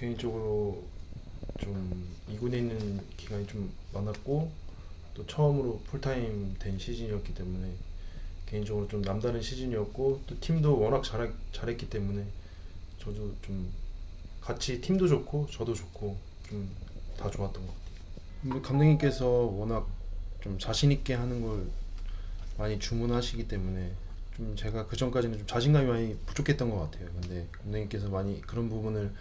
개인적으로 좀 2군에 있는 기간이 좀 많았고 또 처음으로 풀타임 된 시즌이었기 때문에 개인적으로 좀 남다른 시즌이었고 또 팀도 워낙 잘, 잘했기 때문에 저도 좀 같이 팀도 좋고 저도 좋고 좀 다 좋았던 것 같아요. 뭐 감독님께서 워낙 좀 자신 있게 하는 걸 많이 주문하시기 때문에 좀 제가 그 전까지는 좀 자신감이 많이 부족했던 것 같아요. 근데 감독님께서 많이 그런 부분을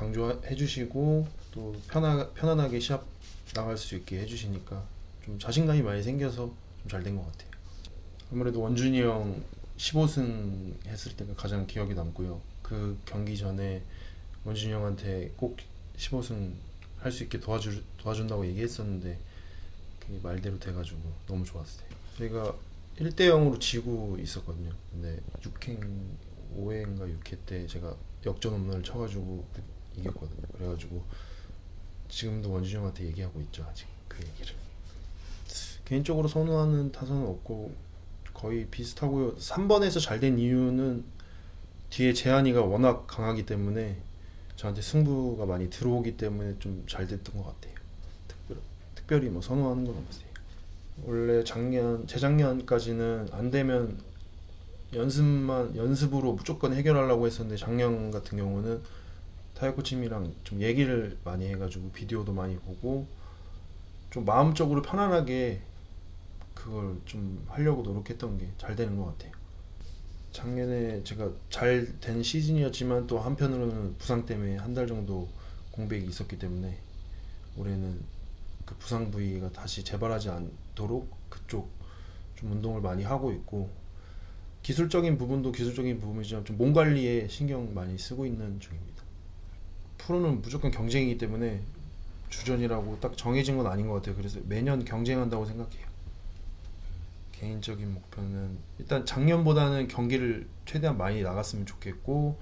강조해 주시고 또 편하, 편안하게 시합 나갈 수 있게 해주시니까 좀 자신감이 많이 생겨서 좀잘된 것 같아요. 아무래도 원준이 형 15승 했을 때가 가장 기억에 남고요. 그 경기 전에 원준이 형한테 꼭 15승 할 수 있게 도와주, 도와준다고 얘기했었는데 그게 말대로 돼가지고 너무 좋았어요. 저희가 1대 0으로 지고 있었거든요. 근데 6회, 5회인가 6회 때 제가 역전 홈런을 쳐가지고 이겼거든요. 그래가지고 지금도 원준이 형한테 얘기하고 있죠 아직 그 얘기를. 개인적으로 선호하는 타선은 없고 거의 비슷하고요. 3번에서 잘 된 이유는 뒤에 재한이가 워낙 강하기 때문에 저한테 승부가 많이 들어오기 때문에 좀 잘 됐던 것 같아요. 특별, 특별히 뭐 선호하는 건 없어요. 원래 작년 재작년까지는 안 되면 연습만 연습으로 무조건 해결하려고 했었는데 작년 같은 경우는 타이어 코치님이랑 좀 얘기를 많이 해가지고 비디오도 많이 보고 좀 마음적으로 편안하게 그걸 좀 하려고 노력했던 게 잘 되는 것 같아요. 작년에 제가 잘 된 시즌이었지만 또 한편으로는 부상 때문에 한 달 정도 공백이 있었기 때문에 올해는 그 부상 부위가 다시 재발하지 않도록 그쪽 좀 운동을 많이 하고 있고 기술적인 부분도 기술적인 부분이지만 좀 몸 관리에 신경 많이 쓰고 있는 중입니다. 프로는 무조건 경쟁이기 때문에 주전이라고 딱 정해진 건 아닌 것 같아요. 그래서 매년 경쟁한다고 생각해요. 개인적인 목표는 일단 작년보다는 경기를 최대한 많이 나갔으면 좋겠고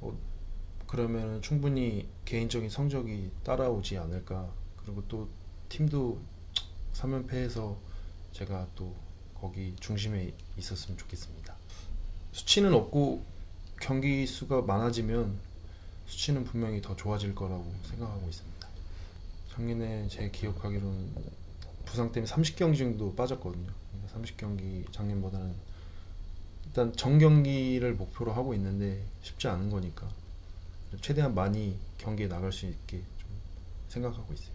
어, 그러면 충분히 개인적인 성적이 따라오지 않을까 그리고 또 팀도 3연패해서 제가 또 거기 중심에 있었으면 좋겠습니다 수치는 없고 경기 수가 많아지면 수치는 분명히 더 좋아질 거라고 생각하고 있습니다. 작년에 제 기억하기로는 부상 때문에 30경기 정도 빠졌거든요. 그러니까 30경기 작년보다는 일단 정경기를 목표로 하고 있는데 쉽지 않은 거니까 최대한 많이 경기에 나갈 수 있게 좀 생각하고 있어요.